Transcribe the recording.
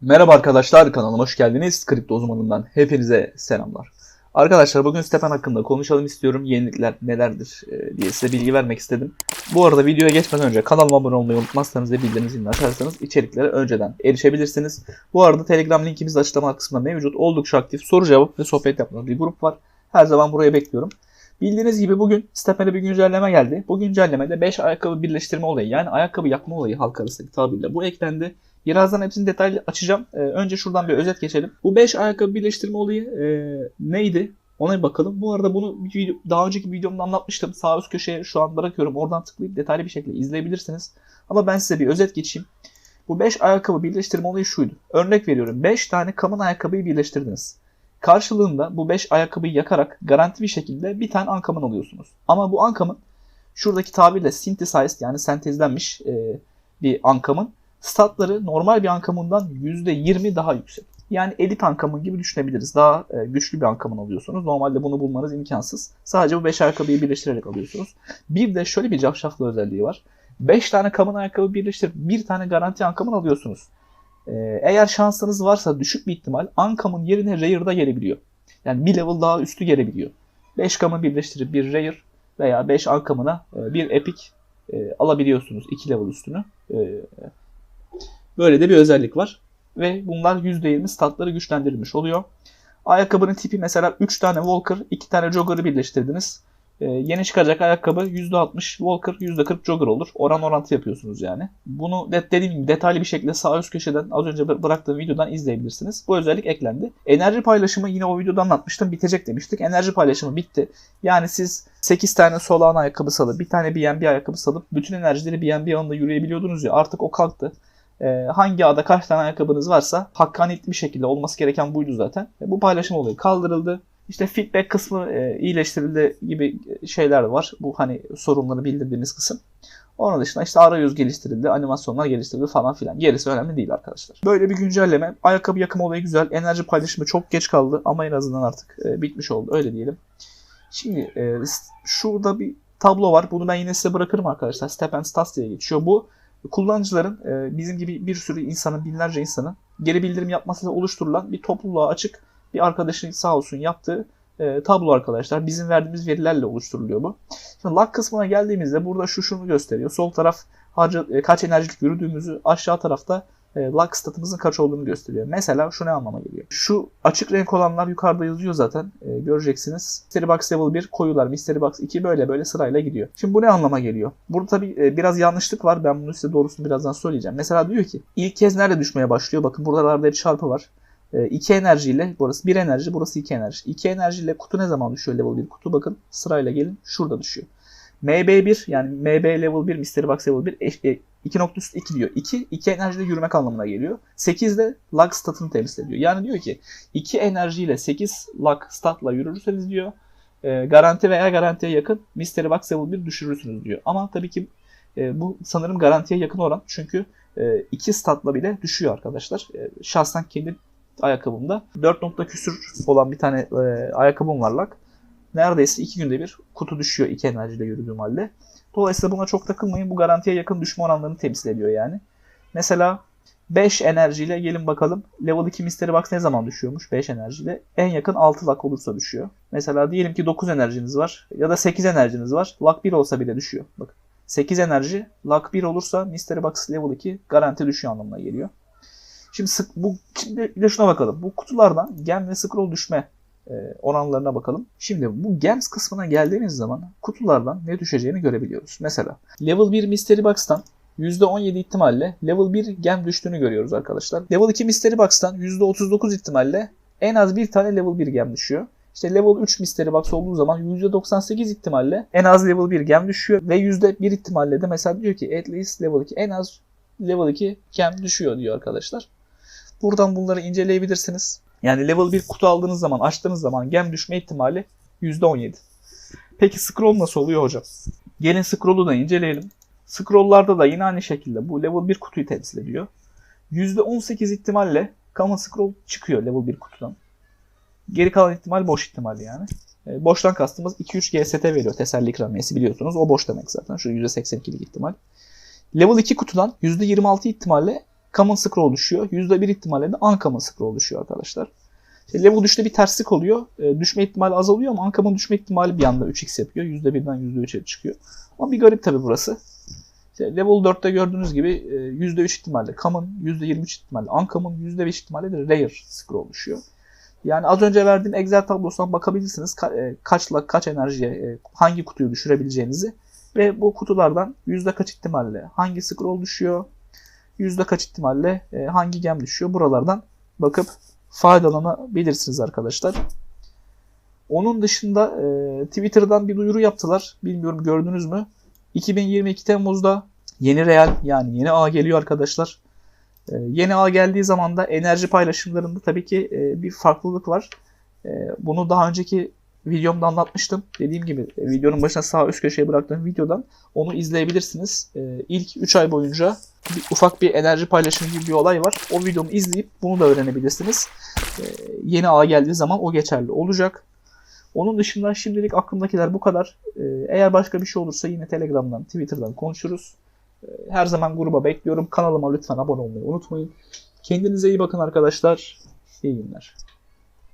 Merhaba arkadaşlar kanalıma hoş geldiniz. Kripto uzmanından hepinize selamlar. Arkadaşlar bugün Stepen hakkında konuşalım istiyorum. Yenilikler nelerdir e, diye size bilgi vermek istedim. Bu arada videoya geçmeden önce kanalıma abone olmayı unutmazsanız ve bildirim zilini açarsanız içeriklere önceden erişebilirsiniz. Bu arada Telegram linkimiz açıklama kısmında mevcut. Oldukça aktif soru cevap ve sohbet yaptığımız bir grup var. Her zaman buraya bekliyorum. Bildiğiniz gibi bugün Stepen'e bir güncelleme geldi. Bu güncellemede 5 ayakkabı birleştirme olayı yani ayakkabı yakma olayı halk arasındaki tabirle bu eklendi. Birazdan hepsini detaylı açacağım. Ee, önce şuradan bir özet geçelim. Bu 5 ayakkabı birleştirme olayı e, neydi? Ona bir bakalım. Bu arada bunu daha önceki videomda anlatmıştım. Sağ üst köşeye şu an bırakıyorum. Oradan tıklayıp detaylı bir şekilde izleyebilirsiniz. Ama ben size bir özet geçeyim. Bu 5 ayakkabı birleştirme olayı şuydu. Örnek veriyorum. 5 tane common ayakkabıyı birleştirdiniz. Karşılığında bu 5 ayakkabıyı yakarak garanti bir şekilde bir tane uncommon alıyorsunuz. Ama bu uncommon şuradaki tabirle synthesized yani sentezlenmiş e, bir uncommon statları normal bir ankamından %20 daha yüksek. Yani elit ankamın gibi düşünebiliriz. Daha e, güçlü bir ankamın alıyorsunuz. Normalde bunu bulmanız imkansız. Sadece bu 5 ayakkabıyı birleştirerek alıyorsunuz. Bir de şöyle bir cafcaflı özelliği var. 5 tane kamın ayakkabı birleştirip bir tane garanti ankamın alıyorsunuz. E, eğer şansınız varsa düşük bir ihtimal ankamın yerine rare'da gelebiliyor. Yani bir level daha üstü gelebiliyor. 5 kamı birleştirip bir rare veya 5 ankamına e, bir epic e, alabiliyorsunuz 2 level üstünü. E, Böyle de bir özellik var. Ve bunlar %20 statları güçlendirilmiş oluyor. Ayakkabının tipi mesela 3 tane Walker, 2 tane Jogger'ı birleştirdiniz. Ee, yeni çıkacak ayakkabı %60 Walker, %40 Jogger olur. Oran orantı yapıyorsunuz yani. Bunu de- dediğim gibi detaylı bir şekilde sağ üst köşeden az önce bı- bıraktığım videodan izleyebilirsiniz. Bu özellik eklendi. Enerji paylaşımı yine o videoda anlatmıştım. Bitecek demiştik. Enerji paylaşımı bitti. Yani siz 8 tane Solana ayakkabı salıp, bir tane BNB ayakkabı salıp bütün enerjileri BNB ağında yürüyebiliyordunuz ya. Artık o kalktı. Ee, hangi ağda kaç tane ayakkabınız varsa hakkaniyetli bir şekilde olması gereken buydu zaten. E, bu paylaşım olayı kaldırıldı. İşte feedback kısmı e, iyileştirildi gibi şeyler var. Bu hani sorunları bildirdiğimiz kısım. Onun dışında işte arayüz geliştirildi, animasyonlar geliştirildi falan filan. Gerisi önemli değil arkadaşlar. Böyle bir güncelleme. Ayakkabı yakım olayı güzel. Enerji paylaşımı çok geç kaldı ama en azından artık e, bitmiş oldu. Öyle diyelim. Şimdi e, şurada bir tablo var. Bunu ben yine size bırakırım arkadaşlar. Step and Stats diye geçiyor. Bu kullanıcıların e, bizim gibi bir sürü insanın, binlerce insanın geri bildirim yapmasıyla oluşturulan bir topluluğa açık bir arkadaşın sağ olsun yaptığı e, tablo arkadaşlar. Bizim verdiğimiz verilerle oluşturuluyor bu. Şimdi lag kısmına geldiğimizde burada şu şunu gösteriyor. Sol taraf harca, e, kaç enerjilik yürüdüğümüzü, aşağı tarafta e, lag statımızın kaç olduğunu gösteriyor. Mesela şu ne anlama geliyor? Şu açık renk olanlar yukarıda yazıyor zaten. E, göreceksiniz. Mystery Box Level 1 koyular. Mystery Box 2 böyle böyle sırayla gidiyor. Şimdi bu ne anlama geliyor? Burada tabii e, biraz yanlışlık var. Ben bunu size doğrusunu birazdan söyleyeceğim. Mesela diyor ki ilk kez nerede düşmeye başlıyor? Bakın buralarda bir çarpı var. 2 enerjiyle burası 1 enerji burası 2 enerji. 2 enerjiyle kutu ne zaman düşüyor level 1 kutu bakın sırayla gelin şurada düşüyor. MB1 yani MB level 1 Mystery Box level 1 eş- e, 2.2 diyor. 2 2 enerjide yürümek anlamına geliyor. 8 de lag statını temsil ediyor. Yani diyor ki 2 enerjiyle 8 lag statla yürürseniz diyor e, garanti veya garantiye yakın Mystery Box level 1 düşürürsünüz diyor. Ama tabii ki e, bu sanırım garantiye yakın oran. Çünkü 2 statla bile düşüyor arkadaşlar. E, şahsen kendi ayakkabımda 4 nokta küsür olan bir tane e, ayakkabım var lag. Neredeyse 2 günde bir kutu düşüyor 2 enerjiyle yürüdüğüm halde. Dolayısıyla buna çok takılmayın. Bu garantiye yakın düşme oranlarını temsil ediyor yani. Mesela 5 enerjiyle gelin bakalım. Level 2 Mystery Box ne zaman düşüyormuş 5 enerjiyle? En yakın 6 lak olursa düşüyor. Mesela diyelim ki 9 enerjiniz var ya da 8 enerjiniz var. Lak 1 olsa bile düşüyor. Bakın 8 enerji lak 1 olursa Mystery Box Level 2 garanti düşüyor anlamına geliyor. Şimdi sık, bu şimdi bir de şuna bakalım. Bu kutulardan gem ve scroll düşme oranlarına bakalım. Şimdi bu gems kısmına geldiğimiz zaman kutulardan ne düşeceğini görebiliyoruz. Mesela level 1 Mystery Box'tan %17 ihtimalle level 1 gem düştüğünü görüyoruz arkadaşlar. Level 2 Mystery Box'tan %39 ihtimalle en az bir tane level 1 gem düşüyor. İşte level 3 Mystery Box olduğu zaman %98 ihtimalle en az level 1 gem düşüyor ve %1 ihtimalle de mesela diyor ki at least level 2 en az level 2 gem düşüyor diyor arkadaşlar. Buradan bunları inceleyebilirsiniz. Yani level 1 kutu aldığınız zaman, açtığınız zaman gem düşme ihtimali %17. Peki scroll nasıl oluyor hocam? Gelin scroll'u da inceleyelim. Scroll'larda da yine aynı şekilde bu level 1 kutuyu temsil ediyor. %18 ihtimalle common scroll çıkıyor level 1 kutudan. Geri kalan ihtimal boş ihtimal yani. E, boştan kastımız 2-3 GST veriyor teselli ikramiyesi biliyorsunuz. O boş demek zaten. Şu %82'lik ihtimal. Level 2 kutudan %26 ihtimalle common scroll düşüyor. %1 ihtimalle de uncommon scroll düşüyor arkadaşlar. İşte level düşte bir terslik oluyor. E, düşme ihtimali azalıyor ama uncommon düşme ihtimali bir anda 3x yapıyor. %1'den %3'e çıkıyor. Ama bir garip tabi burası. İşte level 4'te gördüğünüz gibi e, %3 ihtimalle common, %23 ihtimalle uncommon, %5 ihtimalle de rare scroll düşüyor. Yani az önce verdiğim Excel tablosundan bakabilirsiniz ka- e, kaçla kaç enerjiye e, hangi kutuyu düşürebileceğinizi ve bu kutulardan yüzde kaç ihtimalle hangi scroll düşüyor, yüzde kaç ihtimalle e, hangi gem düşüyor buralardan bakıp faydalanabilirsiniz arkadaşlar. Onun dışında e, Twitter'dan bir duyuru yaptılar. Bilmiyorum gördünüz mü? 2022 Temmuz'da yeni Real yani yeni ağ geliyor arkadaşlar. E, yeni ağ geldiği zaman da enerji paylaşımlarında tabii ki e, bir farklılık var. E, bunu daha önceki videomda anlatmıştım. Dediğim gibi e, videonun başına sağ üst köşeye bıraktığım videodan onu izleyebilirsiniz. E, ilk 3 ay boyunca bir, ufak bir enerji paylaşımı gibi bir olay var. O videomu izleyip bunu da öğrenebilirsiniz. E, yeni ağ geldiği zaman o geçerli olacak. Onun dışında şimdilik aklımdakiler bu kadar. Eğer başka bir şey olursa yine Telegram'dan, Twitter'dan konuşuruz. Her zaman gruba bekliyorum. Kanalıma lütfen abone olmayı unutmayın. Kendinize iyi bakın arkadaşlar. İyi günler.